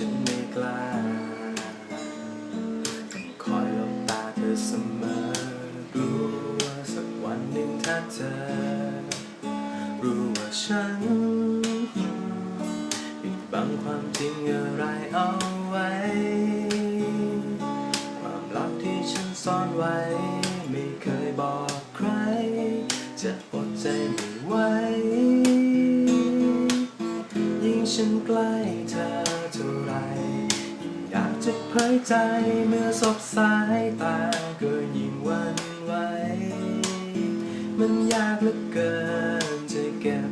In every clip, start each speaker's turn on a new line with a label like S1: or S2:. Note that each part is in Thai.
S1: ฉันไม่กล้าต้องคอยหลบตาเธอเสมอรู้ว่าสักวันหนึ่งถ้าเธอ รู้ว่าฉันปิดบังความจริงอะไรเอาไว้ ความลับที่ฉันซ่อนไว้ ไม่เคยบอกใคร จะอดใจไม่ไหว ยิ่งฉันใกล้เธอ จะเผยใจเมื่อสบสายตาก็ยิ่งวันไหว มันยากเหลือเกินจะเก็บ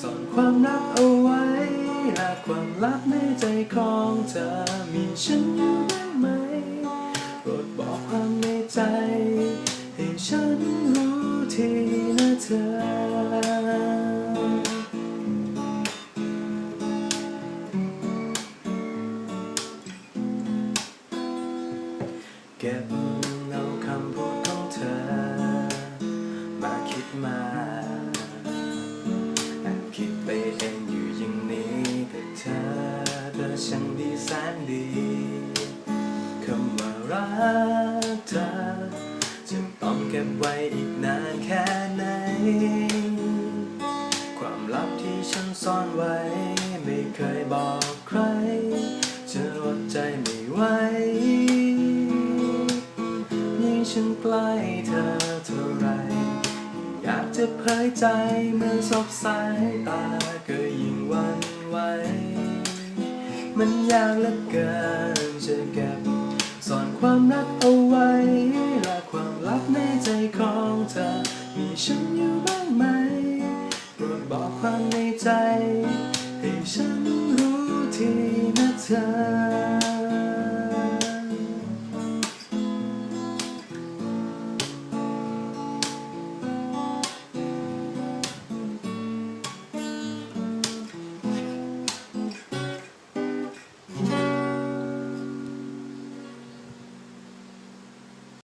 S1: ซ่อนความรักเอาไว้และความลับในใจของเธอมีฉันอยู่ได้ไหมโปรดบอกความในใจ ให้ฉันรู้ทีนะเธอ เก็บเอาคำพูดของเธอ มาคิดมาแอบคิดไปเองอยู่อย่างนี้แต่เธอเธอช่างดีแสนดีคำว่ารักเธอจะต้องเก็บไว้อีกนานแค่ไหน ความลับที่ฉันซ่อนไว้ ไม่เคยบอกใครจะอดใจไม่ไหว ฉันใกล้เธอเท่าไร อยากจะเผยใจเมื่อสบสายตาก็ยิ่งวันไหว มันยากเหลือเกินจะเก็บซ่อนความรักเอาไว้ และความลับในใจของเธอ มีฉันอยู่บ้างไหมโปรดบอกความในใจ ให้ฉันรู้ทีนะเธอ